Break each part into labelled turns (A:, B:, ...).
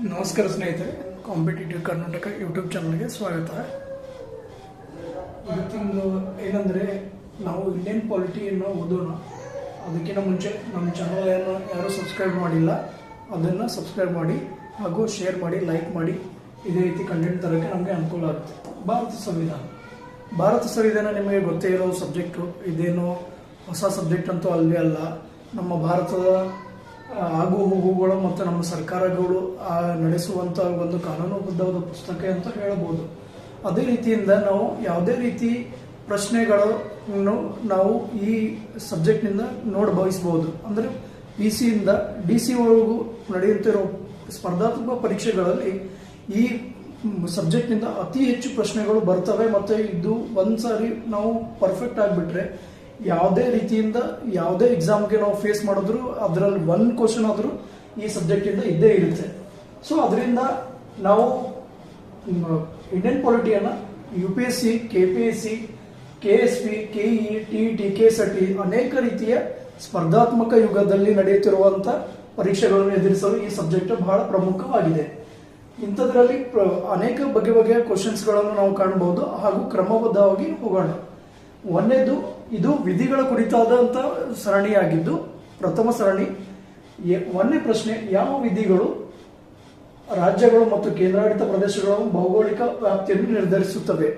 A: ನಮಸ್ಕಾರ ಸ್ನೇಹಿತರೆ competitive Karnataka YouTube ಚಾನಲ್ಗೆ ಸ್ವಾಗತ. ಇವತ್ತಿಂದು ಏನಂದರೆ, ನಾವು ಇಂಡಿಯನ್ ಪಾಲಿಟಿಯನ್ನು ಓದೋಣ. ಅದಕ್ಕಿಂತ ಮುಂಚೆ ನಮ್ಮ ಚಾನಲನ್ನು ಯಾರೂ ಸಬ್ಸ್ಕ್ರೈಬ್ ಮಾಡಿಲ್ಲ, ಅದನ್ನು ಸಬ್ಸ್ಕ್ರೈಬ್ ಮಾಡಿ, ಹಾಗೂ ಶೇರ್ ಮಾಡಿ ಲೈಕ್ ಮಾಡಿ. ಇದೇ ರೀತಿ ಕಂಟೆಂಟ್ ತರೋಕ್ಕೆ ನಮಗೆ ಅನುಕೂಲ ಆಗುತ್ತೆ. ಭಾರತ ಸಂವಿಧಾನ. ಭಾರತ ಸಂವಿಧಾನ ನಿಮಗೆ ಗೊತ್ತೇ ಇರೋ ಸಬ್ಜೆಕ್ಟು ಇದೇನು ಹೊಸ ಸಬ್ಜೆಕ್ಟ್ ಅಂತೂ ಅಲ್ಲವೇ ಅಲ್ಲ. ನಮ್ಮ ಭಾರತದ ಆಗು ಹೋಗುಗಳು ಮತ್ತು ನಮ್ಮ ಸರ್ಕಾರಗಳು ನಡೆಸುವಂಥ ಒಂದು ಕಾನೂನುಬದ್ಧವಾದ ಪುಸ್ತಕ ಅಂತ ಹೇಳ್ಬೋದು ಅದೇ ರೀತಿಯಿಂದ ನಾವು ಯಾವುದೇ ರೀತಿ ಪ್ರಶ್ನೆಗಳನ್ನು ನಾವು ಈ ಸಬ್ಜೆಕ್ಟ್ನಿಂದ ನೋಡಿ ಭಾವಿಸ್ಬೋದು ಅಂದರೆ ಪಿ ಸಿಯಿಂದ ಡಿ ಸಿ ಒಳಗೂ ನಡೆಯುತ್ತಿರೋ ಸ್ಪರ್ಧಾತ್ಮಕ ಪರೀಕ್ಷೆಗಳಲ್ಲಿ ಈ ಸಬ್ಜೆಕ್ಟ್ನಿಂದ ಅತಿ ಹೆಚ್ಚು ಪ್ರಶ್ನೆಗಳು ಬರ್ತವೆ. ಮತ್ತು ಇದು ಒಂದು ಸಾರಿ ನಾವು ಪರ್ಫೆಕ್ಟ್ ಆಗಿಬಿಟ್ರೆ ಯಾವುದೇ ರೀತಿಯಿಂದ ಯಾವುದೇ ಎಕ್ಸಾಮ್ಗೆ ನಾವು ಫೇಸ್ ಮಾಡಿದ್ರು, ಅದರಲ್ಲಿ ಒಂದು ಕ್ವಶನ್ ಆದರೂ ಈ ಸಬ್ಜೆಕ್ಟಿಂದ ಇದ್ದೇ ಇರುತ್ತೆ. ಸೊ ಅದರಿಂದ ನಾವು Indian ಪಾಲಿಟಿಯನ್ನು U P S C K P S C K S P K E T T K S T ಅನೇಕ ರೀತಿಯ ಸ್ಪರ್ಧಾತ್ಮಕ ಯುಗದಲ್ಲಿ ನಡೆಯುತ್ತಿರುವಂಥ ಪರೀಕ್ಷೆಗಳನ್ನು ಎದುರಿಸಲು ಈ ಸಬ್ಜೆಕ್ಟ್ ಬಹಳ ಪ್ರಮುಖವಾಗಿದೆ. ಇಂಥದ್ರಲ್ಲಿ ಅನೇಕ ಬಗೆ ಬಗೆಯ ಕ್ವಶನ್ಸ್ಗಳನ್ನು ನಾವು ಕಾಣಬಹುದು ಹಾಗೂ ಕ್ರಮಬದ್ಧವಾಗಿ ಹೋಗೋಣ. ಒಂದನೇದು ಇದು ವಿಧಿಗಳ ಕುರಿತಾದಂಥ ಸರಣಿಯಾಗಿದ್ದು, ಪ್ರಥಮ ಸರಣಿ. ಒಂದನೇ ಪ್ರಶ್ನೆ, ಯಾವ ವಿಧಿಗಳು ರಾಜ್ಯಗಳು ಮತ್ತು ಕೇಂದ್ರಾಡಳಿತ ಪ್ರದೇಶಗಳ ಭೌಗೋಳಿಕ ವ್ಯಾಪ್ತಿಯನ್ನು ನಿರ್ಧರಿಸುತ್ತವೆ?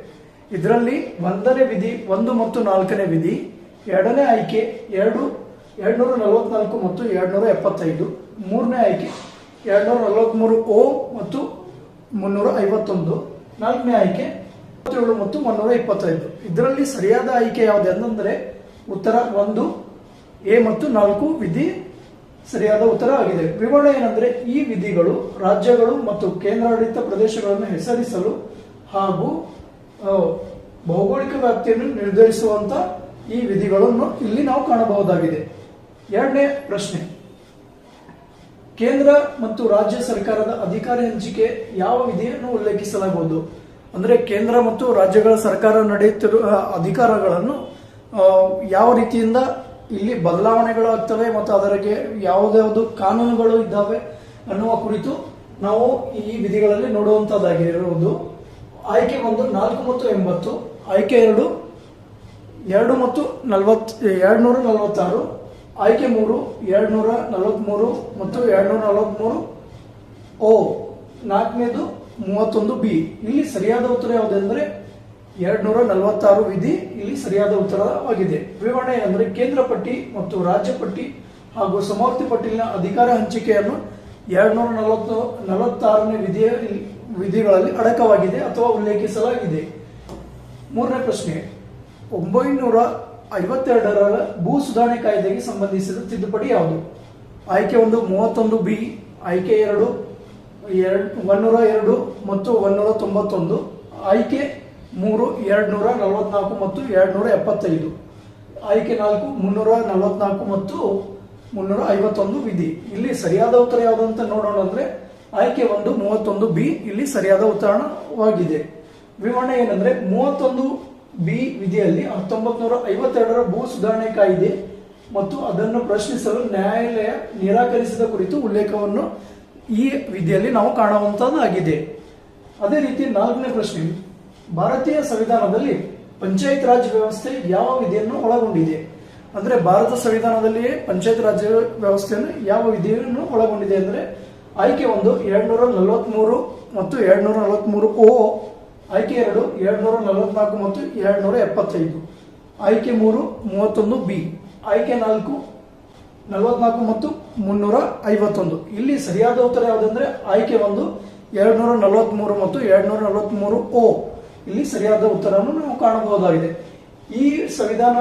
A: ಇದರಲ್ಲಿ ಒಂದನೇ ವಿಧಿ, ಒಂದು ಮತ್ತು ನಾಲ್ಕನೇ ವಿಧಿ, ಎರಡನೇ ಆಯ್ಕೆ ಎರಡು, ಎರಡ್ನೂರ ನಲವತ್ನಾಲ್ಕು ಮತ್ತು ಎರಡ್ನೂರ ಎಪ್ಪತ್ತೈದು, ಮೂರನೇ ಆಯ್ಕೆ ಎರಡ್ನೂರ ನಲವತ್ಮೂರು ಓ ಮತ್ತು ಮುನ್ನೂರ ಐವತ್ತೊಂದು, ನಾಲ್ಕನೇ ಆಯ್ಕೆ ಇಪ್ಪತ್ತೇಳು ಮತ್ತು ಮುನ್ನೂರ ಇಪ್ಪತ್ತೈದು. ಇದರಲ್ಲಿ ಸರಿಯಾದ ಆಯ್ಕೆ ಯಾವುದು ಎಂದರೆ ಉತ್ತರ ಒಂದು, ಎ ಮತ್ತು ನಾಲ್ಕು ವಿಧಿ ಸರಿಯಾದ ಉತ್ತರ ಆಗಿದೆ. ವಿವರಣೆ ಏನಂದ್ರೆ ಈ ವಿಧಿಗಳು ರಾಜ್ಯಗಳು ಮತ್ತು ಕೇಂದ್ರಾಡಳಿತ ಪ್ರದೇಶಗಳನ್ನು ಹೆಸರಿಸಲು ಹಾಗೂ ಭೌಗೋಳಿಕ ವ್ಯಾಪ್ತಿಯನ್ನು ನಿರ್ಧರಿಸುವಂತ ಈ ವಿಧಿಗಳನ್ನು ಇಲ್ಲಿ ನಾವು ಕಾಣಬಹುದಾಗಿದೆ. ಎರಡನೇ ಪ್ರಶ್ನೆ. ಕೇಂದ್ರ ಮತ್ತು ರಾಜ್ಯ ಸರ್ಕಾರದ ಅಧಿಕಾರಿ ಹಂಚಿಕೆ ಯಾವ ವಿಧಿಯನ್ನು ಉಲ್ಲೇಖಿಸಲಾಗುವುದು? ಅಂದ್ರೆ ಕೇಂದ್ರ ಮತ್ತು ರಾಜ್ಯಗಳ ಸರ್ಕಾರ ನಡೆಯುತ್ತಿರುವ ಅಧಿಕಾರಗಳನ್ನು ಯಾವ ರೀತಿಯಿಂದ ಇಲ್ಲಿ ಬದಲಾವಣೆಗಳು ಆಗ್ತವೆ ಮತ್ತು ಅದರಿಗೆ ಯಾವುದ್ಯಾವುದು ಕಾನೂನುಗಳು ಇದ್ದಾವೆ ಅನ್ನುವ ಕುರಿತು ನಾವು ಈ ವಿಧಿಗಳಲ್ಲಿ ನೋಡುವಂತದ್ದಾಗಿರುವುದು ಆಯ್ಕೆ ಒಂದು ನಾಲ್ಕು ಮತ್ತು ಎಂಬತ್ತು, ಆಯ್ಕೆ ಎರಡು ಎರಡು ಮತ್ತು ನಲವತ್ ಎರಡ್ನೂರ ನಲವತ್ತಾರು, ಆಯ್ಕೆ ಮೂರು, ಎರಡ್ನೂರ ನಲವತ್ಮೂರು ಮತ್ತು ಎರಡ್ನೂರ ನಲವತ್ಮೂರು ಓ, ನಾಲ್ಕನೇದು ಮೂವತ್ತೊಂದು ಬಿ. ಇಲ್ಲಿ ಸರಿಯಾದ ಉತ್ತರ ಯಾವುದೆಂದರೆ ಎರಡ್ನೂರ ನಲವತ್ತಾರು ವಿಧಿ ಇಲ್ಲಿ ಸರಿಯಾದ ಉತ್ತರವಾಗಿದೆ ವಿವರಣೆ ಅಂದ್ರೆ ಕೇಂದ್ರ ಪಟ್ಟಿ ಮತ್ತು ರಾಜ್ಯ ಪಟ್ಟಿ ಹಾಗೂ ಸಮಾಪ್ತಿ ಪಟ್ಟಿಲಿನ ಅಧಿಕಾರ ಹಂಚಿಕೆಯನ್ನು ಎರಡ್ನೂರ ನಲವತ್ತು ನಲವತ್ತಾರನೇ ವಿಧಿಯ ವಿಧಿಗಳಲ್ಲಿ ಅಡಕವಾಗಿದೆ ಅಥವಾ ಉಲ್ಲೇಖಿಸಲಾಗಿದೆ. ಮೂರನೇ ಪ್ರಶ್ನೆ, ಒಂಬೈನೂರ ಐವತ್ತೆರಡರ ಭೂ ಸುಧಾರಣೆ ಕಾಯ್ದೆಗೆ ಸಂಬಂಧಿಸಿದ ತಿದ್ದುಪಡಿ ಯಾವುದು? ಆಯ್ಕೆ ಒಂದು, ಮೂವತ್ತೊಂದು ಬಿ. ಆಯ್ಕೆ ಎರಡು ಎರಡ್ ಒನ್ನೂರ ಎರಡು ಮತ್ತು ಒನ್ನೂರ ತೊಂಬತ್ತೊಂದು, ಆಯ್ಕೆ ಮೂರು, ಎರಡುನೂರ ನಲವತ್ನಾಲ್ಕು ಮತ್ತು ಎರಡ್ನೂರ ಎಪ್ಪತ್ತೈದು. ಆಯ್ಕೆ ನಾಲ್ಕು, ಮುನ್ನೂರ ನಲವತ್ನಾಲ್ಕು ಮತ್ತು ಮುನ್ನೂರ ಐವತ್ತೊಂದು ವಿಧಿ. ಇಲ್ಲಿ ಸರಿಯಾದ ಉತ್ತರ ಯಾವುದು ಅಂತ ನೋಡೋಣ ಅಂದರೆ ಆಯ್ಕೆ ಒಂದು, ಮೂವತ್ತೊಂದು ಬಿ ಇಲ್ಲಿ ಸರಿಯಾದ ಉತ್ತರವಾಗಿದೆ ವಿವರಣೆ ಏನಂದ್ರೆ ಮೂವತ್ತೊಂದು ಬಿ ವಿಧಿಯಲ್ಲಿ ಹತ್ತೊಂಬತ್ ನೂರ ಐವತ್ತೆರಡರ ಭೂ ಸುಧಾರಣೆ ಕಾಯ್ದೆ ಮತ್ತು ಅದನ್ನು ಪ್ರಶ್ನಿಸಲು ನ್ಯಾಯಾಲಯ ನಿರಾಕರಿಸಿದ ಕುರಿತು ಉಲ್ಲೇಖವನ್ನು ಈ ವಿಧಿಯಲ್ಲಿ ನಾವು ಕಾಣುವಂತದ್ದಾಗಿದೆ ಅದೇ ರೀತಿ ನಾಲ್ಕನೇ ಪ್ರಶ್ನೆ. ಭಾರತೀಯ ಸಂವಿಧಾನದಲ್ಲಿ ಪಂಚಾಯತ್ ರಾಜ್ ವ್ಯವಸ್ಥೆ ಯಾವ ವಿಧಿಯನ್ನು ಒಳಗೊಂಡಿದೆ? ಅಂದ್ರೆ ಭಾರತ ಸಂವಿಧಾನದಲ್ಲಿಯೇ ಪಂಚಾಯತ್ ರಾಜ್ ವ್ಯವಸ್ಥೆಯನ್ನು ಯಾವ ವಿಧಿಯನ್ನು ಒಳಗೊಂಡಿದೆ ಅಂದ್ರೆ ಆಯ್ಕೆ ಒಂದು ಎರಡ್ನೂರ ನಲವತ್ಮೂರು ಮತ್ತು ಎರಡ್ನೂರ ನಲವತ್ಮೂರು ಓ, ಆಯ್ಕೆ ಎರಡು ಎರಡ್ನೂರ ನಲವತ್ನಾಲ್ಕು ಮತ್ತು ಎರಡ್ನೂರ ಎಪ್ಪತ್ತೈದು. ಆಯ್ಕೆ ಮೂರು ಮೂವತ್ತೊಂದು ಬಿ, ಆಯ್ಕೆ ನಾಲ್ಕು ನಲವತ್ನಾಲ್ಕು ಮತ್ತು ಮುನ್ನೂರ ಐವತ್ತೊಂದು. ಇಲ್ಲಿ ಸರಿಯಾದ ಉತ್ತರ ಯಾವುದಂದ್ರೆ ಆಯ್ಕೆ ಒಂದು, ಎರಡ್ನೂರ ನಲವತ್ಮೂರು ಮತ್ತು ಎರಡ್ನೂರ ನಲವತ್ಮೂರು ಓ. ಇಲ್ಲಿ ಸರಿಯಾದ ಉತ್ತರವನ್ನು ನಾವು ಕಾಣಬಹುದಾಗಿದೆ. ಈ ಸಂವಿಧಾನ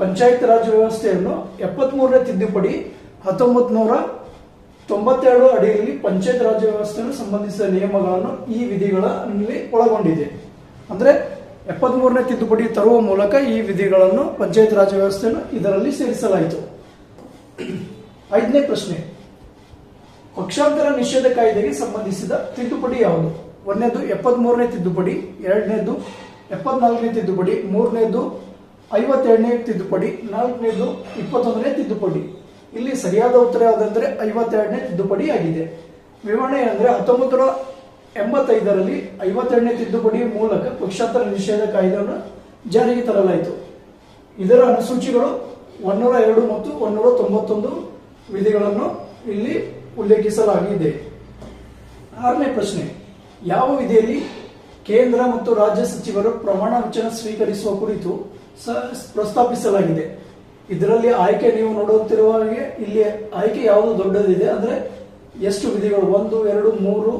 A: ಪಂಚಾಯತ್ ರಾಜ್ ವ್ಯವಸ್ಥೆಯನ್ನು ಎಪ್ಪತ್ಮೂರನೇ ತಿದ್ದುಪಡಿ ಹತ್ತೊಂಬತ್ ನೂರ ತೊಂಬತ್ತೆರಡು ಅಡಿಯಲ್ಲಿ ಪಂಚಾಯತ್ ರಾಜ್ ವ್ಯವಸ್ಥೆಯನ್ನು ಸಂಬಂಧಿಸಿದ ನಿಯಮಗಳನ್ನು ಈ ವಿಧಿಗಳಲ್ಲಿ ಒಳಗೊಂಡಿದೆ. ಅಂದ್ರೆ ಎಪ್ಪತ್ಮೂರನೇ ತಿದ್ದುಪಡಿ ತರುವ ಮೂಲಕ ಈ ವಿಧಿಗಳನ್ನು ಪಂಚಾಯತ್ ರಾಜ್ ವ್ಯವಸ್ಥೆಯನ್ನು ಇದರಲ್ಲಿ ಸೇರಿಸಲಾಯಿತು. ಐದನೇ ಪ್ರಶ್ನೆ. ಪಕ್ಷಾಂತರ ನಿಷೇಧ ಕಾಯ್ದೆಗೆ ಸಂಬಂಧಿಸಿದ ತಿದ್ದುಪಡಿ ಯಾವುದು? ಒಂದನೇದು ಎಪ್ಪತ್ಮೂರನೇ ತಿದ್ದುಪಡಿ, ಎರಡನೇದು ಎಪ್ಪತ್ನಾಲ್ಕನೇ ತಿದ್ದುಪಡಿ, ಮೂರನೇದು ಐವತ್ತೆರಡನೇ ತಿದ್ದುಪಡಿ, ನಾಲ್ಕನೇದು ಇಪ್ಪತ್ತೊಂದನೇ ತಿದ್ದುಪಡಿ. ಇಲ್ಲಿ ಸರಿಯಾದ ಉತ್ತರ ಯಾವುದಂದ್ರೆ ಐವತ್ತೆರಡನೇ ತಿದ್ದುಪಡಿ ಆಗಿದೆ. ವಿವರಣೆ ಅಂದ್ರೆ ಹತ್ತೊಂಬತ್ತು ನೂರ ಎಂಬತ್ತೈದರಲ್ಲಿ ಐವತ್ತೆರಡನೇ ತಿದ್ದುಪಡಿ ಮೂಲಕ ಪಕ್ಷಾಂತರ ನಿಷೇಧ ಕಾಯ್ದೆಯನ್ನು ಜಾರಿಗೆ ತರಲಾಯಿತು. ಇದರ ಅನುಸೂಚಿಗಳು ಒನ್ನೂರ ಎರಡು ಮತ್ತು ಒನ್ನೂರ ತೊಂಬತ್ತೊಂದು ವಿಧಿಗಳನ್ನು ಇಲ್ಲಿ ಉಲ್ಲೇಖಿಸಲಾಗಿದೆ. ಆರನೇ ಪ್ರಶ್ನೆ, ಯಾವ ವಿಧಿಯಲ್ಲಿ ಕೇಂದ್ರ ಮತ್ತು ರಾಜ್ಯ ಸಚಿವರು ಪ್ರಮಾಣ ವಚನ ಸ್ವೀಕರಿಸುವ ಕುರಿತು ಪ್ರಸ್ತಾಪಿಸಲಾಗಿದೆ. ಇದರಲ್ಲಿ ಆಯ್ಕೆ ನೀವು ನೋಡುತ್ತಿರುವ ಹಾಗೆ ಇಲ್ಲಿ ಆಯ್ಕೆ ಯಾವುದು ದೊಡ್ಡದಿದೆ ಅಂದ್ರೆ ಎಷ್ಟು ವಿಧಿಗಳು? ಒಂದು, ಎರಡು, ಮೂರು,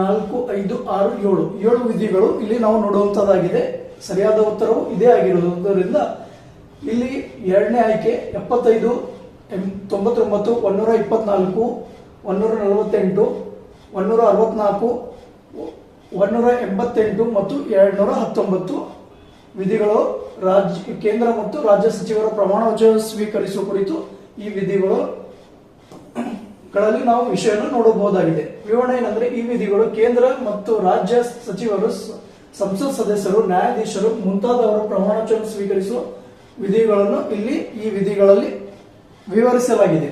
A: ನಾಲ್ಕು, ಐದು, ಆರು, ಏಳು. ಏಳು ವಿಧಿಗಳು ಇಲ್ಲಿ ನಾವು ನೋಡುವಂತದ್ದಾಗಿದೆ. ಸರಿಯಾದ ಉತ್ತರವು ಇದೇ ಆಗಿರುವುದರಿಂದ ಇಲ್ಲಿ ಎರಡನೇ ಆಯ್ಕೆ ಎಪ್ಪತ್ತೈದು ತೊಂಬತ್ತೊಂಬತ್ತು ಒನ್ನೂರ ಇಪ್ಪತ್ನಾಲ್ಕು ಒನ್ನೂರ ನಲವತ್ತೆಂಟು ಒನ್ನೂರ ಅರವತ್ನಾಲ್ಕು ಒನ್ನೂರ ಎಂಬತ್ತೆಂಟು ಮತ್ತು ಎರಡ್ನೂರ ಹತ್ತೊಂಬತ್ತು ವಿಧಿಗಳು ರಾಜ್ಯ, ಕೇಂದ್ರ ಮತ್ತು ರಾಜ್ಯ ಸಚಿವರ ಪ್ರಮಾಣ ವಚನ ಸ್ವೀಕರಿಸುವ ಕುರಿತು ಈ ವಿಧಿಗಳು ಗಳಲ್ಲಿ ನಾವು ವಿಷಯವನ್ನು ನೋಡಬಹುದಾಗಿದೆ. ವಿವರಣೆ ಏನಂದ್ರೆ ಈ ವಿಧಿಗಳು ಕೇಂದ್ರ ಮತ್ತು ರಾಜ್ಯ ಸಚಿವರು, ಸಂಸತ್ ಸದಸ್ಯರು, ನ್ಯಾಯಾಧೀಶರು ಮುಂತಾದವರು ಪ್ರಮಾಣ ವಚನ ಸ್ವೀಕರಿಸುವ ವಿಧಿಗಳನ್ನು ಇಲ್ಲಿ ಈ ವಿಧಿಗಳಲ್ಲಿ ವಿವರಿಸಲಾಗಿದೆ.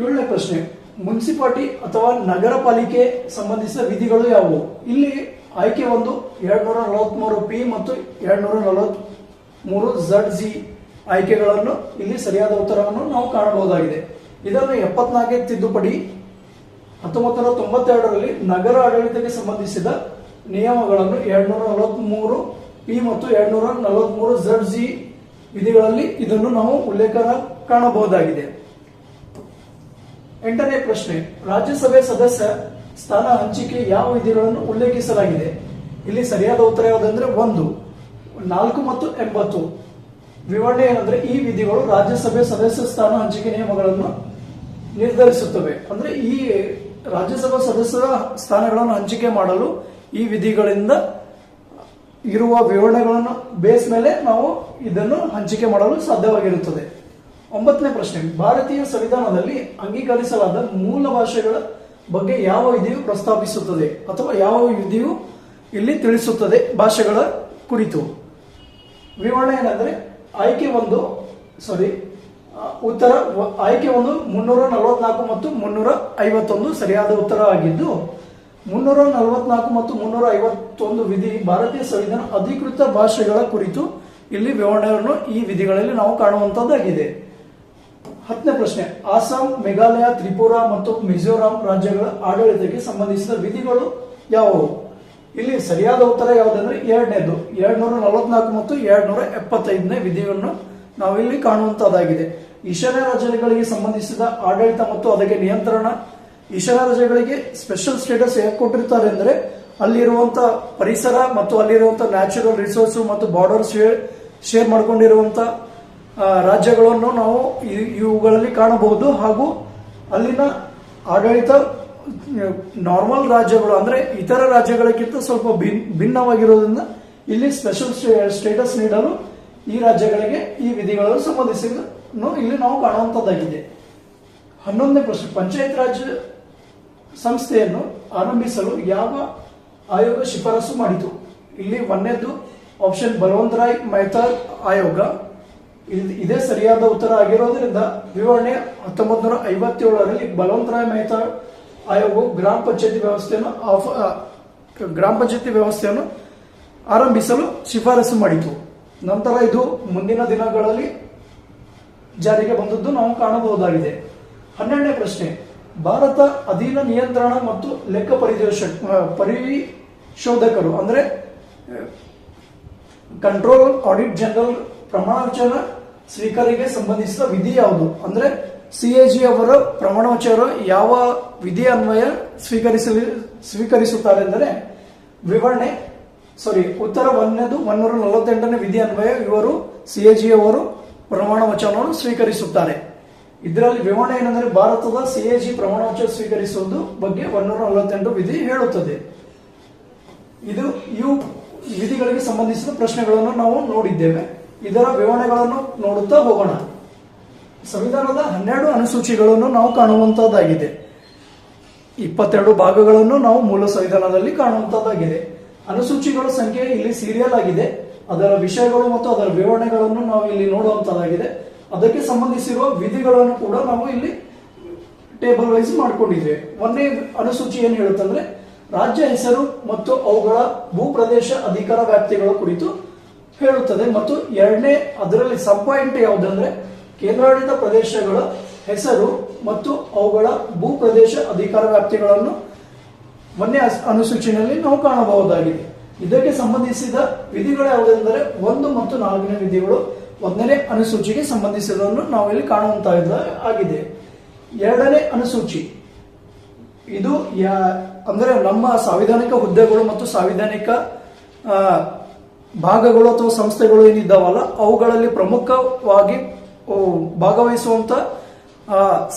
A: ಏಳನೇ ಪ್ರಶ್ನೆ, ಮುನ್ಸಿಪಾಲಿಟಿ ಅಥವಾ ನಗರ ಪಾಲಿಕೆ ಸಂಬಂಧಿಸಿದ ವಿಧಿಗಳು ಯಾವುವು? ಇಲ್ಲಿ ಆಯ್ಕೆ ಒಂದು ಎರಡ್ನೂರ ನಲವತ್ಮೂರು ಪಿ ಮತ್ತು ಎರಡ್ನೂರ ನಲವತ್ತ್ ಮೂರು ಝಡ್ ಜಿ ಆಯ್ಕೆಗಳನ್ನು ಇಲ್ಲಿ ಸರಿಯಾದ ಉತ್ತರವನ್ನು ನಾವು ಕಾಣಬಹುದಾಗಿದೆ. ಇದನ್ನು ಎಪ್ಪತ್ನಾಲ್ಕನೇ ತಿದ್ದುಪಡಿ ಹತ್ತೊಂಬತ್ತು ತೊಂಬತ್ತೆರಡರಲ್ಲಿ ನಗರ ಆಡಳಿತಕ್ಕೆ ಸಂಬಂಧಿಸಿದ ನಿಯಮಗಳನ್ನು ಎರಡ್ನೂರ ನಲವತ್ಮೂರು ಪಿ ಮತ್ತು ಎರಡ್ನೂರ ನಲವತ್ಮೂರು ಝಡ್ ಜಿ ವಿಧಿಗಳಲ್ಲಿ ಇದನ್ನು ನಾವು ಉಲ್ಲೇಖ ಕಾಣಬಹುದಾಗಿದೆ. ಎಂಟನೇ ಪ್ರಶ್ನೆ, ರಾಜ್ಯಸಭೆ ಸದಸ್ಯ ಸ್ಥಾನ ಹಂಚಿಕೆ ಯಾವ ವಿಧಿಗಳನ್ನು ಉಲ್ಲೇಖಿಸಲಾಗಿದೆ? ಇಲ್ಲಿ ಸರಿಯಾದ ಉತ್ತರ ಯಾವುದಂದ್ರೆ ಒಂದು, ನಾಲ್ಕು ಮತ್ತು ಎಂಬತ್ತು. ವಿವರಣೆ ಏನಂದ್ರೆ ಈ ವಿಧಿಗಳು ರಾಜ್ಯಸಭೆ ಸದಸ್ಯ ಸ್ಥಾನ ಹಂಚಿಕೆ ನಿಯಮಗಳನ್ನು ನಿರ್ಧರಿಸುತ್ತವೆ. ಅಂದ್ರೆ ಈ ರಾಜ್ಯಸಭಾ ಸದಸ್ಯರ ಸ್ಥಾನಗಳನ್ನು ಹಂಚಿಕೆ ಮಾಡಲು ಈ ವಿಧಿಗಳಿಂದ ಇರುವ ವಿವರಣೆಗಳನ್ನು ಬೇಸ್ ಮೇಲೆ ನಾವು ಇದನ್ನು ಹಂಚಿಕೆ ಮಾಡಲು ಸಾಧ್ಯವಾಗಿರುತ್ತದೆ. ಒಂಬತ್ತನೇ ಪ್ರಶ್ನೆ. ಭಾರತೀಯ ಸಂವಿಧಾನದಲ್ಲಿ ಅಂಗೀಕರಿಸಲಾದ ಮೂಲ ಭಾಷೆಗಳ ಬಗ್ಗೆ ಯಾವ ವಿಧಿಯು ಪ್ರಸ್ತಾಪಿಸುತ್ತದೆ ಅಥವಾ ಯಾವ ವಿಧಿಯು ಇಲ್ಲಿ ತಿಳಿಸುತ್ತದೆ ಭಾಷೆಗಳ ಕುರಿತು? ವಿವರಣೆ ಏನಂದ್ರೆ, ಆಯ್ಕೆ ಒಂದು ಸಾರಿ ಉತ್ತರ ಆಯ್ಕೆ ಒಂದು ಮುನ್ನೂರ ನಲವತ್ನಾಲ್ಕು ಮತ್ತು ಮುನ್ನೂರ ಐವತ್ತೊಂದು ಸರಿಯಾದ ಉತ್ತರ ಆಗಿದ್ದು ಮುನ್ನೂರ ನಲವತ್ನಾಲ್ಕು ಮತ್ತು ಮುನ್ನೂರ ಐವತ್ತೊಂದು ವಿಧಿ ಭಾರತೀಯ ಸಂವಿಧಾನ ಅಧಿಕೃತ ಭಾಷೆಗಳ ಕುರಿತು ಇಲ್ಲಿ ವಿವರಣೆಯನ್ನು ಈ ವಿಧಿಗಳಲ್ಲಿ ನಾವು ಕಾಣುವಂತದ್ದಾಗಿದೆ ಹತ್ತನೇ ಪ್ರಶ್ನೆ, ಆಸಾಂ, ಮೇಘಾಲಯ, ತ್ರಿಪುರಾ ಮತ್ತು ಮಿಜೋರಾಂ ರಾಜ್ಯಗಳ ಆಡಳಿತಕ್ಕೆ ಸಂಬಂಧಿಸಿದ ವಿಧಿಗಳು ಯಾವುವು? ಇಲ್ಲಿ ಸರಿಯಾದ ಉತ್ತರ ಯಾವುದಂದ್ರೆ ಎರಡನೇದು ಎರಡ್ನೂರ ನಲವತ್ನಾಲ್ಕು ಮತ್ತು ಎರಡ್ನೂರ ಎಪ್ಪತ್ತೈದನೇ ವಿಧಿಯನ್ನು ನಾವು ಇಲ್ಲಿ ಕಾಣುವಂತದ್ದಾಗಿದೆ ಈಶಾನ್ಯ ರಾಜ್ಯಗಳಿಗೆ ಸಂಬಂಧಿಸಿದ ಆಡಳಿತ ಮತ್ತು ಅದಕ್ಕೆ ನಿಯಂತ್ರಣ ಈಶಾನ್ಯ ರಾಜ್ಯಗಳಿಗೆ ಸ್ಪೆಷಲ್ ಸ್ಟೇಟಸ್ ಯಾಕೆ ಕೊಟ್ಟಿರ್ತಾರೆ ಅಂದ್ರೆ ಅಲ್ಲಿರುವಂತ ಪರಿಸರ ಮತ್ತು ಅಲ್ಲಿರುವಂತ ನ್ಯಾಚುರಲ್ ರಿಸೋರ್ಸ್ ಮತ್ತು ಬಾರ್ಡರ್ ಶೇರ್ ಶೇರ್ ಮಾಡ್ಕೊಂಡಿರುವಂತ ರಾಜ್ಯಗಳನ್ನು ನಾವು ಇವುಗಳಲ್ಲಿ ಕಾಣಬಹುದು. ಹಾಗೂ ಅಲ್ಲಿನ ಆಡಳಿತ ನಾರ್ಮಲ್ ರಾಜ್ಯಗಳು ಅಂದ್ರೆ ಇತರ ರಾಜ್ಯಗಳಿಗಿಂತ ಸ್ವಲ್ಪ ಭಿನ್, ಭಿನ್ನವಾಗಿರೋದ್ರಿಂದ ಇಲ್ಲಿ ಸ್ಪೆಷಲ್ ಸ್ಟೇಟಸ್ ನೀಡಲು ಈ ರಾಜ್ಯಗಳಿಗೆ ಈ ವಿಧಿಗಳನ್ನು ಸಂಬಂಧಿಸಿದ ಇಲ್ಲಿ ನಾವು ಕಾಣುವಂತದ್ದಾಗಿದೆ. ಹನ್ನೊಂದನೇ ಪ್ರಶ್ನೆ, ಪಂಚಾಯತ್ ರಾಜ್ ಸಂಸ್ಥೆಯನ್ನು ಆರಂಭಿಸಲು ಯಾವ ಆಯೋಗ ಶಿಫಾರಸು ಮಾಡಿತು? ಇಲ್ಲಿ ಒಂದನೇದು ಆಪ್ಷನ್ ಬಲವಂತರಾಯ್ ಮೆಹ್ತಾ ಆಯೋಗ. ಇದ್- ಸರಿಯಾದ ಉತ್ತರ ಆಗಿರೋದ್ರಿಂದ ವಿವರಣೆ ಹತ್ತೊಂಬತ್ತು ನೂರ ಐವತ್ತೇಳರಲ್ಲಿ ಬಲವಂತರಾಯ್ ಮೆಹ್ತಾ ಆಯೋಗವು ಗ್ರಾಮ ಪಂಚಾಯತಿ ವ್ಯವಸ್ಥೆಯನ್ನು ಆಫ್- ಗ್ರಾಮ ಪಂಚಾಯತಿ ವ್ಯವಸ್ಥೆಯನ್ನು ಆರಂಭಿಸಲು ಶಿಫಾರಸು ಮಾಡಿತು. ನಂತರ ಇದು ಮುಂದಿನ ದಿನಗಳಲ್ಲಿ ಜಾರಿಗೆ ಬಂದದ್ದು ನಾವು ಕಾಣಬಹುದಾಗಿದೆ. ಹನ್ನೆರಡನೇ ಪ್ರಶ್ನೆ. ಭಾರತ ಅಧೀನ ನಿಯಂತ್ರಣ ಮತ್ತು ಲೆಕ್ಕ ಪರಿಶೋಷ ಪರಿಶೋಧಕರು, ಅಂದರೆ ಕಂಟ್ರೋಲ್ ಆಡಿಟ್ ಜನರಲ್ ಪ್ರಮಾಣ ವಚನ ಸ್ವೀಕಾರಿಗೆ ಸಂಬಂಧಿಸಿದ ವಿಧಿ ಯಾವುದು? ಅಂದ್ರೆ ಜಿ ಅವರ ಪ್ರಮಾಣ ವಚನ ಯಾವ ವಿಧಿ ಅನ್ವಯ ಸ್ವೀಕರಿಸಲಿ ಸ್ವೀಕರಿಸುತ್ತಾರೆ ಎಂದರೆ ವಿವರಣೆ ಸಾರಿ ಉತ್ತರ ಒಂದನೇದು ಒನ್ನೂರ ನಲವತ್ತೆಂಟನೇ ವಿಧಿ ಅನ್ವಯ ಇವರು ಸಿಎಜಿ ಅವರು ಪ್ರಮಾಣ ವಚನವನ್ನು ಸ್ವೀಕರಿಸುತ್ತಾರೆ. ಇದರಲ್ಲಿ ವಿವರಣೆ ಏನಂದ್ರೆ ಭಾರತದ ಸಿಎಜಿ ವಚನ ಸ್ವೀಕರಿಸುವುದು ಬಗ್ಗೆ ಒನ್ನೂರ ನಲವತ್ತೆಂಟು ವಿಧಿ ಹೇಳುತ್ತದೆ. ಇದು ಇವು ವಿಧಿಗಳಿಗೆ ಸಂಬಂಧಿಸಿದ ಪ್ರಶ್ನೆಗಳನ್ನು ನಾವು ನೋಡಿದ್ದೇವೆ. ಇದರ ವಿವರಣೆಗಳನ್ನು ನೋಡುತ್ತಾ ಹೋಗೋಣ. ಸಂವಿಧಾನದ ಹನ್ನೆರಡು ಅನುಸೂಚಿಗಳನ್ನು ನಾವು ಕಾಣುವಂತಹದ್ದಾಗಿದೆ. ಇಪ್ಪತ್ತೆರಡು ಭಾಗಗಳನ್ನು ನಾವು ಮೂಲ ಸಂವಿಧಾನದಲ್ಲಿ ಕಾಣುವಂತಹದ್ದಾಗಿದೆ. ಅನುಸೂಚಿಗಳ ಸಂಖ್ಯೆ ಇಲ್ಲಿ ಸೀರಿಯಲ್ ಆಗಿದೆ. ಅದರ ವಿಷಯಗಳು ಮತ್ತು ಅದರ ವಿವರಣೆಗಳನ್ನು ನಾವು ಇಲ್ಲಿ ನೋಡುವಂತಹದ್ದಾಗಿದೆ. ಅದಕ್ಕೆ ಸಂಬಂಧಿಸಿರುವ ವಿಧಿಗಳನ್ನು ಕೂಡ ನಾವು ಇಲ್ಲಿ ಟೇಬಲ್ ವೈಸ್ ಮಾಡ್ಕೊಂಡಿದ್ವಿ ಒಂದೇ ಅನುಸೂಚಿ ಏನು ಹೇಳುತ್ತಂದ್ರೆ ರಾಜ್ಯ ಹೆಸರು ಮತ್ತು ಅವುಗಳ ಭೂಪ್ರದೇಶ ಅಧಿಕಾರ ವ್ಯಾಪ್ತಿಗಳ ಕುರಿತು ಹೇಳುತ್ತದೆ. ಮತ್ತು ಎರಡನೇ ಅದರಲ್ಲಿ ಸಬ್ ಪಾಯಿಂಟ್ ಯಾವುದಂದ್ರೆ, ಕೇಂದ್ರಾಡಳಿತ ಪ್ರದೇಶಗಳ ಹೆಸರು ಮತ್ತು ಅವುಗಳ ಭೂಪ್ರದೇಶ ಅಧಿಕಾರ ವ್ಯಾಪ್ತಿಗಳನ್ನು ಮೊನ್ನೆ ಅನುಸೂಚಿನಲ್ಲಿ ನಾವು ಕಾಣಬಹುದಾಗಿದೆ. ಇದಕ್ಕೆ ಸಂಬಂಧಿಸಿದ ವಿಧಿಗಳು ಯಾವುದೆಂದರೆ, ಒಂದು ಮತ್ತು ನಾಲ್ಕನೇ ವಿಧಿಗಳು ಒಂದನೇ ಅನುಸೂಚಿಗೆ ಸಂಬಂಧಿಸಿದನ್ನು ನಾವು ಇಲ್ಲಿ ಕಾಣುವಂತ ಆಗಿದೆ ಎರಡನೇ ಅನುಸೂಚಿ. ಇದು ಅಂದ್ರೆ ನಮ್ಮ ಸಾಂವಿಧಾನಿಕ ಹುದ್ದೆಗಳು ಮತ್ತು ಸಾಂವಿಧಾನಿಕ ಭಾಗಗಳು ಅಥವಾ ಸಂಸ್ಥೆಗಳು ಏನಿದ್ದಾವಲ್ಲ, ಅವುಗಳಲ್ಲಿ ಪ್ರಮುಖವಾಗಿ ಭಾಗವಹಿಸುವಂತ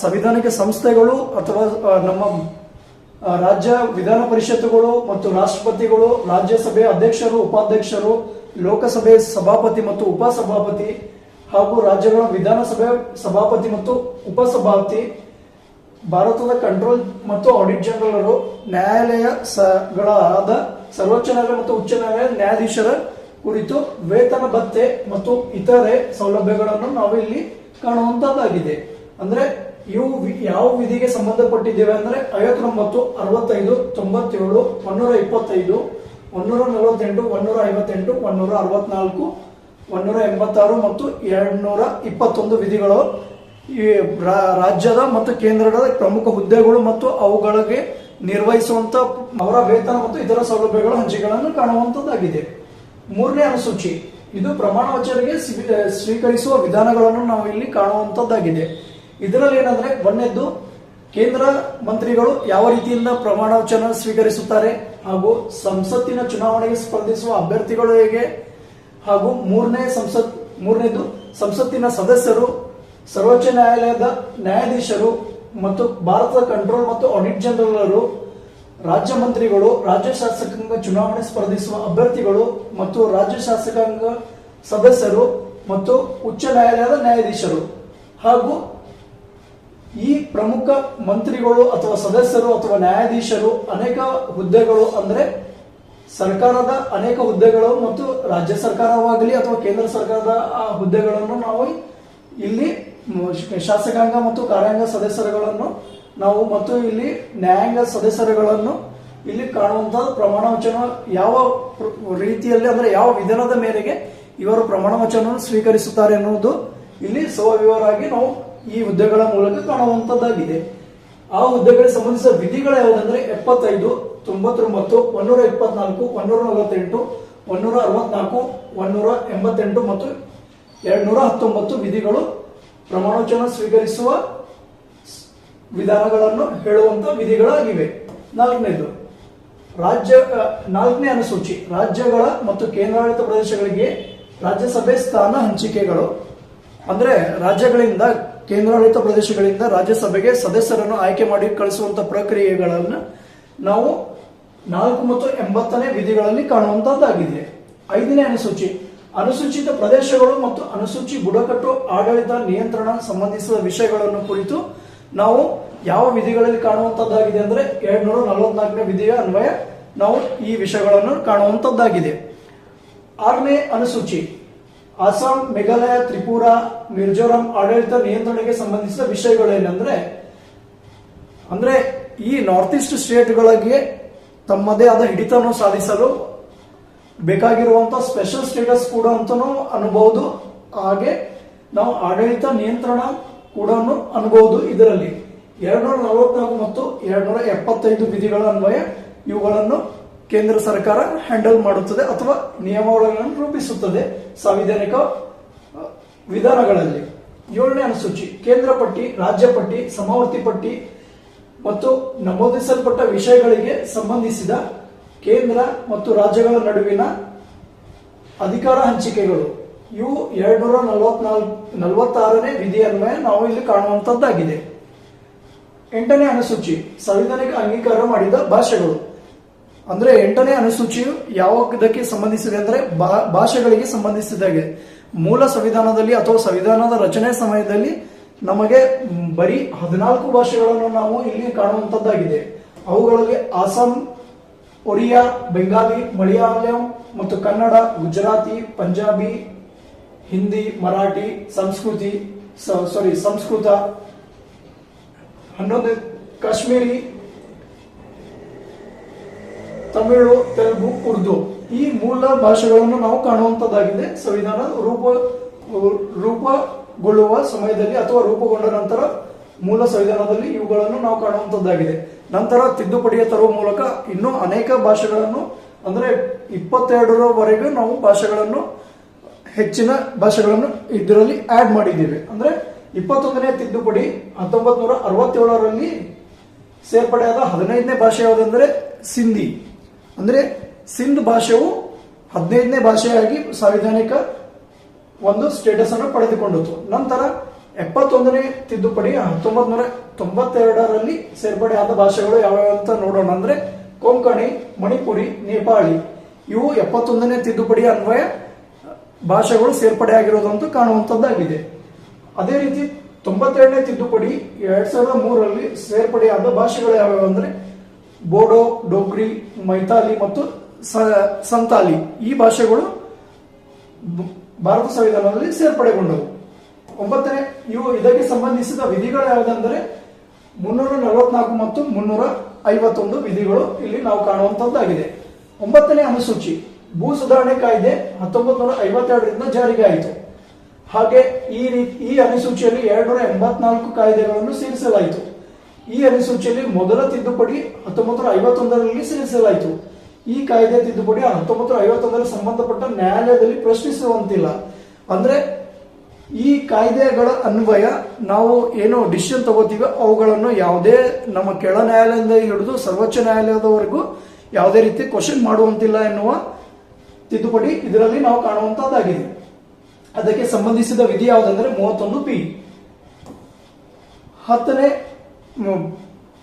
A: ಸಂವಿಧಾನಿಕ ಸಂಸ್ಥೆಗಳು ಅಥವಾ ನಮ್ಮ ರಾಜ್ಯ ವಿಧಾನ ಪರಿಷತ್ತುಗಳು ಮತ್ತು ರಾಷ್ಟ್ರಪತಿಗಳು ರಾಜ್ಯಸಭೆ ಅಧ್ಯಕ್ಷರು, ಉಪಾಧ್ಯಕ್ಷರು ಲೋಕಸಭೆ ಸಭಾಪತಿ ಮತ್ತು ಉಪಸಭಾಪತಿ ಹಾಗೂ ರಾಜ್ಯಗಳ ವಿಧಾನಸಭೆ ಸಭಾಪತಿ ಮತ್ತು ಉಪಸಭಾಪತಿ, ಭಾರತದ ಕಂಟ್ರೋಲ್ ಮತ್ತು ಆಡಿಟ್ ಜನರಲ್ ನ್ಯಾಯಾಲಯ ಗಳಾದ ಸರ್ವೋಚ್ಚ ನ್ಯಾಯಾಲಯ ಮತ್ತು ಉಚ್ಚ ನ್ಯಾಯಾಲಯ ನ್ಯಾಯಾಧೀಶರ ಕುರಿತು ವೇತನ ಭತ್ತೆ ಮತ್ತು ಇತರೆ ಸೌಲಭ್ಯಗಳನ್ನು ನಾವು ಇಲ್ಲಿ ಕಾಣುವಂತದ್ದಾಗಿದೆ ಅಂದ್ರೆ ಇವು ಯಾವ ವಿಧಿಗೆ ಸಂಬಂಧಪಟ್ಟಿದ್ದೇವೆ ಅಂದ್ರೆ ಐವತ್ತೊಂಬತ್ತು, ಅರವತ್ತೈದು, ತೊಂಬತ್ತೇಳು ಒನ್ನೂರ ಇಪ್ಪತ್ತೈದು ಒನ್ನೂರ ನಲವತ್ತೆಂಟು ಒನ್ನೂರ ಐವತ್ತೆಂಟು ಒನ್ನೂರ ಅರವತ್ನಾಲ್ಕು ಒನ್ನೂರ ಎಂಬತ್ತಾರು ಮತ್ತು ಎರಡುನೂರ ಇಪ್ಪತ್ತೊಂದು ವಿಧಿಗಳು ಈ ರಾಜ್ಯದ ಮತ್ತು ಕೇಂದ್ರದ ಪ್ರಮುಖ ಹುದ್ದೆಗಳು ಮತ್ತು ಅವುಗಳಿಗೆ ನಿರ್ವಹಿಸುವಂತ ಅವರ ವೇತನ ಮತ್ತು ಇತರ ಸೌಲಭ್ಯಗಳ ಹಂಚಿಕೆಗಳನ್ನು ಕಾಣುವಂತದ್ದಾಗಿದೆ. ಮೂರನೇ ಅನುಸೂಚಿ, ಇದು ಪ್ರಮಾಣ ವಚನೆಗೆ ಸಿವಿ- ಸ್ವೀಕರಿಸುವ ವಿಧಾನಗಳನ್ನು ನಾವು ಇಲ್ಲಿ ಕಾಣುವಂತದ್ದಾಗಿದೆ. ಇದರಲ್ಲಿ ಏನಂದ್ರೆ, ಒಂದನೇದ್ದು ಕೇಂದ್ರ ಮಂತ್ರಿಗಳು ಯಾವ ರೀತಿಯಿಂದ ಪ್ರಮಾಣ ವಚನ ಸ್ವೀಕರಿಸುತ್ತಾರೆ ಹಾಗೂ ಸಂಸತ್ತಿನ ಚುನಾವಣೆಗೆ ಸ್ಪರ್ಧಿಸುವ ಅಭ್ಯರ್ಥಿಗಳು ಹೇಗೆ, ಹಾಗೂ ಮೂರನೇ ಸಂಸತ್, ಮೂರನೇದು ಸಂಸತ್ತಿನ ಸದಸ್ಯರು, ಸರ್ವೋಚ್ಚ ನ್ಯಾಯಾಲಯದ ನ್ಯಾಯಾಧೀಶರು ಮತ್ತು ಭಾರತದ ಕಂಟ್ರೋಲ್ ಮತ್ತು ಆಡಿಟ್ ಜನರಲ್ ರಾಜ್ಯ ಮಂತ್ರಿಗಳು, ರಾಜ್ಯ ಶಾಸಕಾಂಗ ಚುನಾವಣೆ ಸ್ಪರ್ಧಿಸುವ ಅಭ್ಯರ್ಥಿಗಳು ಮತ್ತು ರಾಜ್ಯ ಶಾಸಕಾಂಗ ಸದಸ್ಯರು ಮತ್ತು ಉಚ್ಚ ನ್ಯಾಯಾಲಯದ ನ್ಯಾಯಾಧೀಶರು ಹಾಗೂ ಈ ಪ್ರಮುಖ ಮಂತ್ರಿಗಳು ಅಥವಾ ಸದಸ್ಯರು ಅಥವಾ ನ್ಯಾಯಾಧೀಶರು ಅನೇಕ ಹುದ್ದೆಗಳು ಅಂದ್ರೆ ಸರ್ಕಾರದ ಅನೇಕ ಹುದ್ದೆಗಳು ಮತ್ತು ರಾಜ್ಯ ಸರ್ಕಾರವಾಗಲಿ ಅಥವಾ ಕೇಂದ್ರ ಸರ್ಕಾರದ, ಆ, ಹುದ್ದೆಗಳನ್ನು ನಾವು ಇಲ್ಲಿ ಶಾಸಕಾಂಗ ಮತ್ತು ಕಾರ್ಯಾಂಗ ಸದಸ್ಯರುಗಳನ್ನು ನಾವು ಮತ್ತು ಇಲ್ಲಿ ನ್ಯಾಯಾಂಗ ಸದಸ್ಯರುಗಳನ್ನು ಇಲ್ಲಿ ಕಾಣುವಂತಹ ಪ್ರಮಾಣ ವಚನ ಯಾವ ರೀತಿಯಲ್ಲಿ ಅಂದ್ರೆ ಯಾವ ವಿಧಾನದ ಮೇರೆಗೆ ಇವರು ಪ್ರಮಾಣ ವಚನವನ್ನು ಸ್ವೀಕರಿಸುತ್ತಾರೆ ಎನ್ನುವುದು ಇಲ್ಲಿ ಸವಿವರಾಗಿ ನಾವು ಈ ಹುದ್ದೆಗಳ ಮೂಲಕ ಕಾಣುವಂತದ್ದಾಗಿದೆ. ಆ ಹುದ್ದೆಗಳಿಗೆ ಸಂಬಂಧಿಸಿದ ವಿಧಿಗಳು ಯಾವುದಂದ್ರೆ ಎಪ್ಪತ್ತೈದು, ತೊಂಬತ್ತೊಂಬತ್ತು ಒನ್ನೂರ ಇಪ್ಪತ್ನಾಲ್ಕು ಒನ್ನೂರ ನಲವತ್ತೆಂಟು ಒನ್ನೂರ ಅರವತ್ನಾಲ್ಕು ಒನ್ನೂರ ಎಂಬತ್ತೆಂಟು ಮತ್ತು ಎರಡ್ನೂರ ಹತ್ತೊಂಬತ್ತು ವಿಧಿಗಳು ಪ್ರಮಾಣೋಚನ ಸ್ವೀಕರಿಸುವ ವಿಧಾನಗಳನ್ನು ಹೇಳುವಂತ ವಿಧಿಗಳಾಗಿವೆ. ನಾಲ್ಕನೇದು, ರಾಜ್ಯ ನಾಲ್ಕನೇ ಅನುಸೂಚಿ, ರಾಜ್ಯಗಳ ಮತ್ತು ಕೇಂದ್ರಾಡಳಿತ ಪ್ರದೇಶಗಳಿಗೆ ರಾಜ್ಯಸಭೆ ಸ್ಥಾನ ಹಂಚಿಕೆಗಳು. ಅಂದ್ರೆ ರಾಜ್ಯಗಳಿಂದ ಕೇಂದ್ರಾಡಳಿತ ಪ್ರದೇಶಗಳಿಂದ ರಾಜ್ಯಸಭೆಗೆ ಸದಸ್ಯರನ್ನು ಆಯ್ಕೆ ಮಾಡಿ ಕಳಿಸುವಂತ ಪ್ರಕ್ರಿಯೆಗಳನ್ನು ನಾವು ನಾಲ್ಕು ಮತ್ತು ಎಂಬತ್ತನೇ ವಿಧಿಗಳಲ್ಲಿ ಕಾಣುವಂತದ್ದಾಗಿದೆ ಐದನೇ ಅನುಸೂಚಿ, ಅನುಸೂಚಿತ ಪ್ರದೇಶಗಳು ಮತ್ತು ಅನುಸೂಚಿ ಬುಡಕಟ್ಟು, ಆಡಳಿತ, ನಿಯಂತ್ರಣ ಸಂಬಂಧಿಸಿದ ವಿಷಯಗಳನ್ನು ಕುರಿತು ನಾವು ಯಾವ ವಿಧಿಗಳಲ್ಲಿ ಕಾಣುವಂತದ್ದಾಗಿದೆ ಅಂದ್ರೆ ಎರಡ್ ನೂರ ನಲವತ್ನಾಲ್ಕನೇ ವಿಧಿಯ ಅನ್ವಯ ನಾವು ಈ ವಿಷಯಗಳನ್ನು ಕಾಣುವಂತದ್ದಾಗಿದೆ ಆರನೇ ಅನುಸೂಚಿ ಅಸ್ಸಾಂ, ಮೇಘಾಲಯ, ತ್ರಿಪುರ ಮಿಜೋರಾಂ ಆಡಳಿತ ನಿಯಂತ್ರಣಕ್ಕೆ ಸಂಬಂಧಿಸಿದ ವಿಷಯಗಳೇನೆಂದ್ರೆ ಅಂದ್ರೆ ಈ ನಾರ್ತ್ ಈಸ್ಟ್ ಸ್ಟೇಟ್ಗಳಿಗೆ ತಮ್ಮದೇ ಆದ ಹಿಡಿತವನ್ನು ಸಾಧಿಸಲು ಬೇಕಾಗಿರುವಂತಹ ಸ್ಪೆಷಲ್ ಸ್ಟೇಟಸ್ ಕೂಡ ಅಂತಾನು ಅನ್ಬಹುದು ಹಾಗೆ ನಾವು ಆಡಳಿತ ನಿಯಂತ್ರಣ ಕೂಡ ಅನ್ಬಹುದು ಇದರಲ್ಲಿ. ಎರಡ್ನೂರ ನಲವತ್ನಾಲ್ಕು ಮತ್ತು ಎರಡ್ನೂರ ಎಪ್ಪತ್ತೈದು ವಿಧಿಗಳ ಅನ್ವಯ ಇವುಗಳನ್ನು ಕೇಂದ್ರ ಸರ್ಕಾರ ಹ್ಯಾಂಡಲ್ ಮಾಡುತ್ತದೆ ಅಥವಾ ನಿಯಮಾವಳಿಗಳನ್ನು ರೂಪಿಸುತ್ತದೆ ಸಾಂವಿಧಾನಿಕ ವಿಧಾನಗಳಲ್ಲಿ. ಏಳನೇ ಅನುಸೂಚಿ, ಕೇಂದ್ರ ಪಟ್ಟಿ, ರಾಜ್ಯ ಪಟ್ಟಿ, ಸಮವರ್ತಿ ಪಟ್ಟಿ ಮತ್ತು ನಮೂದಿಸಲ್ಪಟ್ಟ ವಿಷಯಗಳಿಗೆ ಸಂಬಂಧಿಸಿದ ಕೇಂದ್ರ ಮತ್ತು ರಾಜ್ಯಗಳ ನಡುವಿನ ಅಧಿಕಾರ ಹಂಚಿಕೆಗಳು. ಇವು ಎರಡ್ನೂರ ನಲವತ್ನಾಲ್ಕು ನಲವತ್ತಾರನೇ ವಿಧಿ ಅನ್ವಯ ನಾವು ಇಲ್ಲಿ ಕಾಣುವಂತದ್ದಾಗಿದೆ. ಎಂಟನೇ ಅನುಸೂಚಿ ಸಂವಿಧಾನಿಕ ಅಂಗೀಕಾರ ಮಾಡಿದ ಭಾಷೆಗಳು. ಅಂದ್ರೆ ಎಂಟನೇ ಅನುಸೂಚಿಯು ಯಾವುದಕ್ಕೆ ಸಂಬಂಧಿಸಿದೆ ಅಂದ್ರೆ ಭಾಷೆಗಳಿಗೆ ಸಂಬಂಧಿಸಿದಾಗೆ. ಮೂಲ ಸಂವಿಧಾನದಲ್ಲಿ ಅಥವಾ ಸಂವಿಧಾನದ ರಚನೆ ಸಮಯದಲ್ಲಿ ನಮಗೆ ಬರೀ ಹದಿನಾಲ್ಕು ಭಾಷೆಗಳನ್ನು ನಾವು ಇಲ್ಲಿ ಕಾಣುವಂತದ್ದಾಗಿದೆ. ಅವುಗಳಲ್ಲಿ ಅಸ್ಸಾಂ ಒಡಿಯಾ ಬೆಂಗಾಲಿ, ಮಲಯಾಳಂ ಮತ್ತು ಕನ್ನಡ, ಗುಜರಾತಿ, ಪಂಜಾಬಿ, ಹಿಂದಿ, ಮರಾಠಿ, ಸಂಸ್ಕೃತಿ ಸಾರಿ ಸಂಸ್ಕೃತ, ಹನ್ನೊಂದು, ಕಾಶ್ಮೀರಿ ತಮಿಳು, ತೆಲುಗು, ಉರ್ದು ಈ ಮೂಲ ಭಾಷೆಗಳನ್ನು ನಾವು ಕಾಣುವಂತದ್ದಾಗಿದೆ. ಸಂವಿಧಾನ ರೂಪ, ರೂಪಗೊಳ್ಳುವ ಸಮಯದಲ್ಲಿ ಅಥವಾ ರೂಪುಗೊಂಡ ನಂತರ ಮೂಲ ಸಂವಿಧಾನದಲ್ಲಿ ಇವುಗಳನ್ನು ನಾವು ಕಾಣುವಂತದ್ದಾಗಿದೆ. ನಂತರ ತಿದ್ದುಪಡಿಯ ತರುವ ಮೂಲಕ ಇನ್ನೂ ಅನೇಕ ಭಾಷೆಗಳನ್ನು, ಅಂದ್ರೆ ಇಪ್ಪತ್ತೆರಡರವರೆಗೂ ನಾವು ಭಾಷೆಗಳನ್ನು, ಹೆಚ್ಚಿನ ಭಾಷೆಗಳನ್ನು ಇದರಲ್ಲಿ ಆಡ್ ಮಾಡಿದ್ದೇವೆ. ಅಂದ್ರೆ ಇಪ್ಪತ್ತೊಂದನೇ ತಿದ್ದುಪಡಿ ಹತ್ತೊಂಬತ್ ನೂರ ಅರವತ್ತೇಳರಲ್ಲಿ ಸೇರ್ಪಡೆಯಾದ ಹದಿನೈದನೇ ಭಾಷೆ ಯಾವುದಂದ್ರೆ ಸಿಂಧಿ. ಅಂದ್ರೆ ಸಿಂಧ್ ಭಾಷೆಯು ಹದಿನೈದನೇ ಭಾಷೆಯಾಗಿ ಸಾಂವಿಧಾನಿಕ ಒಂದು ಸ್ಟೇಟಸ್ ಅನ್ನು ಪಡೆದುಕೊಂಡಿತು ನಂತರ ಎಪ್ಪತ್ತೊಂದನೇ ತಿದ್ದುಪಡಿ ಹತ್ತೊಂಬತ್ ನೂರ ತೊಂಬತ್ತೆರಡರಲ್ಲಿ ಆದ ಭಾಷೆಗಳು ಯಾವ್ಯಾವ ಅಂತ ನೋಡೋಣ. ಅಂದ್ರೆ ಕೊಂಕಣಿ, ಮಣಿಪುರಿ, ನೇಪಾಳಿ, ಇವು ಎಪ್ಪತ್ತೊಂದನೇ ತಿದ್ದುಪಡಿ ಅನ್ವಯ ಭಾಷೆಗಳು ಸೇರ್ಪಡೆ ಆಗಿರೋದಂತ ಕಾಣುವಂತದ್ದಾಗಿದೆ. ಅದೇ ರೀತಿ ತೊಂಬತ್ತೆರಡನೇ ತಿದ್ದುಪಡಿ ಎರಡ್ ಸಾವಿರದ ಮೂರರಲ್ಲಿ ಸೇರ್ಪಡೆಯಾದ ಭಾಷೆಗಳು ಯಾವ್ಯಾವ ಅಂದ್ರೆ ಬೋಡೋ, ಡೋಗ್ರಿ ಮೈತಾಲಿ ಮತ್ತು ಸಂತಾಲಿ ಈ ಭಾಷೆಗಳು ಭಾರತ ಸಂವಿಧಾನದಲ್ಲಿ ಸೇರ್ಪಡೆಗೊಂಡವು. ಒಂಬತ್ತನೇ, ಇವು ಇದಕ್ಕೆ ಸಂಬಂಧಿಸಿದ ವಿಧಿಗಳು ಯಾವುದಂದರೆ ಮುನ್ನೂರ ನಲವತ್ನಾಲ್ಕು ಮತ್ತು ಮುನ್ನೂರ ಐವತ್ತೊಂದು ವಿಧಿಗಳು ಇಲ್ಲಿ ನಾವು ಕಾಣುವಂತದ್ದಾಗಿದೆ ಒಂಬತ್ತನೇ ಅನುಸೂಚಿ, ಭೂ ಸುಧಾರಣೆ ಕಾಯ್ದೆ ಹತ್ತೊಂಬತ್ ನೂರ ಐವತ್ತೆರಡರಿಂದ ಜಾರಿಗೆ ಆಯಿತು ಹಾಗೆ ಈ ರೀತಿ, ಈ ಅನುಸೂಚಿಯಲ್ಲಿ ಎರಡ್ನೂರ ಎಂಬತ್ನಾಲ್ಕು ಕಾಯ್ದೆಗಳನ್ನು ಸೇರಿಸಲಾಯಿತು. ಈ ಅನುಸೂಚಿಯಲ್ಲಿ ಮೊದಲ ತಿದ್ದುಪಡಿ ಹತ್ತೊಂಬತ್ತು ನೂರ ಐವತ್ತೊಂದರಲ್ಲಿ ಸೇರಿಸಲಾಯಿತು ಈ ಕಾಯ್ದೆ ತಿದ್ದುಪಡಿ ಹತ್ತೊಂಬತ್ತು ನೂರ ಸಂಬಂಧಪಟ್ಟ ನ್ಯಾಯಾಲಯದಲ್ಲಿ ಪ್ರಶ್ನಿಸುವಂತಿಲ್ಲ ಅಂದ್ರೆ ಈ ಕಾಯ್ದೆಗಳ ಅನ್ವಯ ನಾವು ಏನು ಡಿಸಿಷನ್ ತಗೋತೀವಿ ಅವುಗಳನ್ನು ಯಾವುದೇ ನಮ್ಮ ಕೆಳ ನ್ಯಾಯಾಲಯದಿಂದ ಹಿಡಿದು ಸರ್ವೋಚ್ಚ ನ್ಯಾಯಾಲಯದವರೆಗೂ ಯಾವುದೇ ರೀತಿ ಕ್ವಶನ್ ಮಾಡುವಂತಿಲ್ಲ ಎನ್ನುವ ತಿದ್ದುಪಡಿ ಇದರಲ್ಲಿ ನಾವು ಕಾಣುವಂತಹದ್ದಾಗಿದೆ. ಅದಕ್ಕೆ ಸಂಬಂಧಿಸಿದ ವಿಧಿ ಯಾವುದಂದ್ರೆ ಮೂವತ್ತೊಂದು ಪಿ. ಹತ್ತನೇ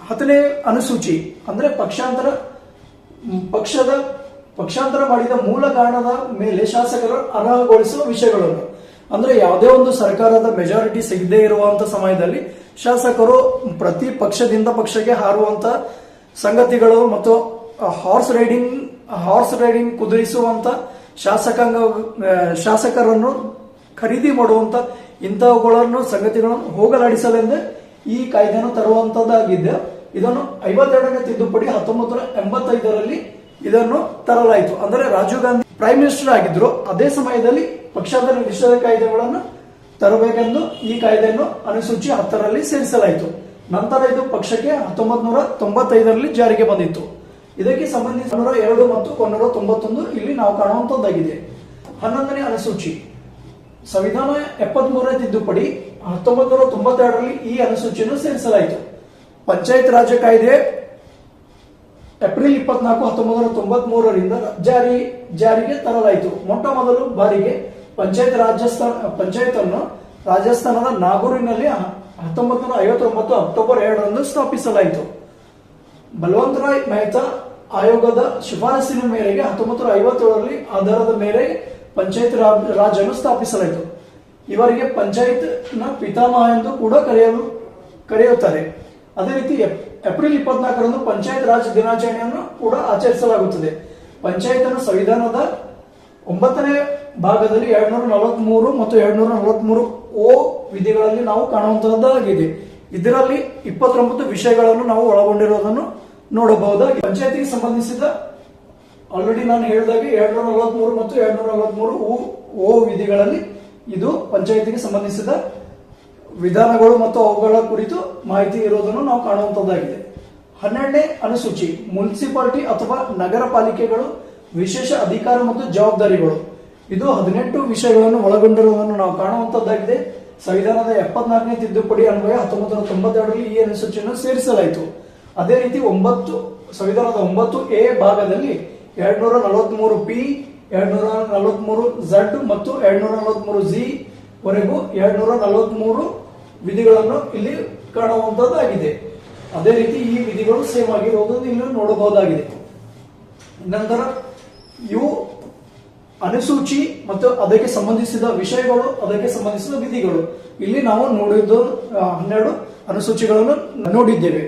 A: ಹತ್ತನೇ ಅನುಸೂಚಿ, ಅಂದ್ರೆ ಪಕ್ಷಾಂತರ, ಪಕ್ಷದ, ಪಕ್ಷಾಂತರ ಮಾಡಿದ ಮೂಲ ಕಾರಣದ ಮೇಲೆ ಶಾಸಕರು ಅನರ್ಹಗೊಳಿಸುವ ವಿಷಯಗಳನ್ನು. ಅಂದ್ರೆ ಯಾವುದೇ ಒಂದು ಸರ್ಕಾರದ ಮೆಜಾರಿಟಿ ಸಿಗದೇ ಇರುವಂತ ಸಮಯದಲ್ಲಿ ಶಾಸಕರು ಪ್ರತಿ ಪಕ್ಷದಿಂದ ಪಕ್ಷಕ್ಕೆ ಹಾರುವಂತ ಸಂಗತಿಗಳು ಮತ್ತು ಹಾರ್ಸ್ ರೈಡಿಂಗ್ ಹಾರ್ಸ್ ರೈಡಿಂಗ್ ಕುದುರಿಸುವಂತ ಶಾಸಕಾಂಗ ಶಾಸಕರನ್ನು ಖರೀದಿ ಮಾಡುವಂತ ಇಂಥವುಗಳನ್ನು, ಸಂಗತಿಗಳನ್ನು ಹೋಗಲಾಡಿಸಲೆಂದೇ ಈ ಕಾಯ್ದೆಯನ್ನು ತರುವಂತದ್ದಾಗಿದ್ದು ಇದನ್ನು ಐವತ್ತೆರಡನೇ ತಿದ್ದುಪಡಿ ಹತ್ತೊಂಬತ್ತು ನೂರ ಎಂಬತ್ತೈದರಲ್ಲಿ ಇದನ್ನು ತರಲಾಯಿತು. ಅಂದರೆ ರಾಜೀವ್ ಗಾಂಧಿ ಪ್ರೈಮ್ ಮಿನಿಸ್ಟರ್ ಆಗಿದ್ರು, ಅದೇ ಸಮಯದಲ್ಲಿ ಪಕ್ಷಾಂತರ ನಿಷೇಧ ಕಾಯ್ದೆಗಳನ್ನು ತರಬೇಕೆಂದು ಈ ಕಾಯ್ದೆಯನ್ನು ಅನುಸೂಚಿ ಹತ್ತರಲ್ಲಿ ಸೇರಿಸಲಾಯಿತು. ನಂತರ ಇದು ಪಕ್ಷಕ್ಕೆ ಹತ್ತೊಂಬತ್ತು ನೂರ ತೊಂಬತ್ತೈದರಲ್ಲಿ ಜಾರಿಗೆ ಬಂದಿತ್ತು. ಇದಕ್ಕೆ ಸಂಬಂಧಿಸಿದ ನೂರ ಎರಡು ಮತ್ತು ಒಂದೂರ ತೊಂಬತ್ತೊಂದು ಇಲ್ಲಿ ನಾವು ಕಾಣುವಂತದ್ದಾಗಿದೆ. ಹನ್ನೊಂದನೇ ಅನುಸೂಚಿ. ಸಂವಿಧಾನ ಎಪ್ಪತ್ಮೂರನೇ ತಿದ್ದುಪಡಿ ಹತ್ತೊಂಬತ್ತು ನೂರ ತೊಂಬತ್ತೆರಡರಲ್ಲಿ ಈ ಅನುಸೂಚಿಯನ್ನು ಸೇರಿಸಲಾಯಿತು ಪಂಚಾಯತ್ ರಾಜ್ಯ ಕಾಯ್ದೆ ಏಪ್ರಿಲ್ ಇಪ್ಪತ್ನಾಲ್ಕು ಹತ್ತೊಂಬತ್ತು ನೂರ ತೊಂಬತ್ ಮೂರರಿಂದ ಜಾರಿ, ಜಾರಿಗೆ ತರಲಾಯಿತು. ಮೊಟ್ಟ ಮೊದಲು ಬಾರಿಗೆ ಪಂಚಾಯತ್ ರಾಜಸ್ಥಾನ ಪಂಚಾಯತ್ ಅನ್ನು ರಾಜಸ್ಥಾನದ ನಾಗೂರಿನಲ್ಲಿ ಹತ್ತೊಂಬತ್ತು ನೂರ ಐವತ್ತೊಂಬತ್ತು ಅಕ್ಟೋಬರ್ ಎರಡರಂದು ಸ್ಥಾಪಿಸಲಾಯಿತು. ಬಲವಂತರಾಯ್ ಮೆಹ್ತಾ ಆಯೋಗದ ಶಿಫಾರಸಿನ ಮೇರೆಗೆ ಹತ್ತೊಂಬತ್ತು ನೂರ ಐವತ್ತೇಳರಲ್ಲಿ ಆಧಾರದ ಮೇಲೆ ಪಂಚಾಯತ್ ರಾಜ್ ಅನ್ನು ಸ್ಥಾಪಿಸಲಾಯಿತು. ಇವರಿಗೆ ಪಂಚಾಯತ್ನ ಪಿತಾಮಹ ಎಂದು ಕೂಡ ಕರೆಯಲು, ಕರೆಯುತ್ತಾರೆ. ಅದೇ ರೀತಿ ಏಪ್ರಿಲ್ ಇಪ್ಪತ್ನಾಲ್ಕರಂದು ಪಂಚಾಯತ್ ರಾಜ್ ದಿನಾಚರಣೆಯನ್ನು ಕೂಡ ಆಚರಿಸಲಾಗುತ್ತದೆ. ಪಂಚಾಯತ್ ಅನ್ನು ಸಂವಿಧಾನದ ಒಂಬತ್ತನೇ ಭಾಗದಲ್ಲಿ ಎರಡ್ನೂರ ನಲವತ್ಮೂರು ಮತ್ತು ಎರಡ್ನೂರ ನಲವತ್ಮೂರು ಓ ವಿಧಿಗಳಲ್ಲಿ ನಾವು ಕಾಣುವಂತಹದ್ದಾಗಿದೆ. ಇದರಲ್ಲಿ ಇಪ್ಪತ್ತೊಂಬತ್ತು ವಿಷಯಗಳನ್ನು ನಾವು ಒಳಗೊಂಡಿರುವುದನ್ನು ನೋಡಬಹುದಾಗಿ ಪಂಚಾಯತಿಗೆ ಸಂಬಂಧಿಸಿದ ಆಲ್ರೆಡಿ ನಾನು ಹೇಳಿದಾಗೆ ಎರಡ್ನೂರ ನಲವತ್ಮೂರು ಮತ್ತು ಎರಡ್ನೂರ ನಲವತ್ಮೂರು ಓ ವಿಧಿಗಳಲ್ಲಿ ಇದು ಪಂಚಾಯತಿಗೆ ಸಂಬಂಧಿಸಿದ ವಿಧಾನಗಳು ಮತ್ತು ಅವುಗಳ ಕುರಿತು ಮಾಹಿತಿ ಇರೋದನ್ನು ನಾವು ಕಾಣುವಂತದ್ದಾಗಿದೆ. ಹನ್ನೆರಡನೇ ಅನುಸೂಚಿ, ಮುನ್ಸಿಪಾಲಿಟಿ ಅಥವಾ ನಗರ ಪಾಲಿಕೆಗಳು ವಿಶೇಷ ಅಧಿಕಾರ ಮತ್ತು ಜವಾಬ್ದಾರಿಗಳು. ಇದು ಹದಿನೆಂಟು ವಿಷಯಗಳನ್ನು ಒಳಗೊಂಡಿರುವುದನ್ನು ನಾವು ಕಾಣುವಂತದ್ದಾಗಿದೆ. ಸಂವಿಧಾನದ ಎಪ್ಪತ್ನಾಲ್ಕನೇ ತಿದ್ದುಪಡಿ ಅನ್ವಯ ಹತ್ತೊಂಬತ್ತು ನೂರ ತೊಂಬತ್ತೆರಡರಲ್ಲಿ ಈ ಅನುಸೂಚಿಯನ್ನು ಸೇರಿಸಲಾಯಿತು. ಅದೇ ರೀತಿ ಒಂಬತ್ತು, ಸಂವಿಧಾನದ ಒಂಬತ್ತು ಎ ಭಾಗದಲ್ಲಿ ಎರಡ್ನೂರ ನಲವತ್ಮೂರು ಪಿ ಎರಡ್ನೂರ ನಲವತ್ಮೂರು ಝಡ್ ಮತ್ತು ಎರಡ್ನೂರ ನಲವತ್ಮೂರು ಜಿ ವರೆಗೂ ಎರಡ್ನೂರ ನಲವತ್ಮೂರು ವಿಧಿಗಳನ್ನು ಇಲ್ಲಿ ಕಾಣುವಂತದ್ದಾಗಿದೆ. ಅದೇ ರೀತಿ ಈ ವಿಧಿಗಳು ಸೇಮ್ ಆಗಿರುವುದನ್ನು ಇಲ್ಲಿ ನೋಡಬಹುದಾಗಿದೆ. ನಂತರ ಇವು ಅನುಸೂಚಿ ಮತ್ತು ಅದಕ್ಕೆ ಸಂಬಂಧಿಸಿದ ವಿಷಯಗಳು, ಅದಕ್ಕೆ ಸಂಬಂಧಿಸಿದ ವಿಧಿಗಳು. ಇಲ್ಲಿ ನಾವು ನೋಡಿದ್ದು ಹನ್ನೆರಡು ಅನುಸೂಚಿಗಳನ್ನು ನೋಡಿದ್ದೇವೆ.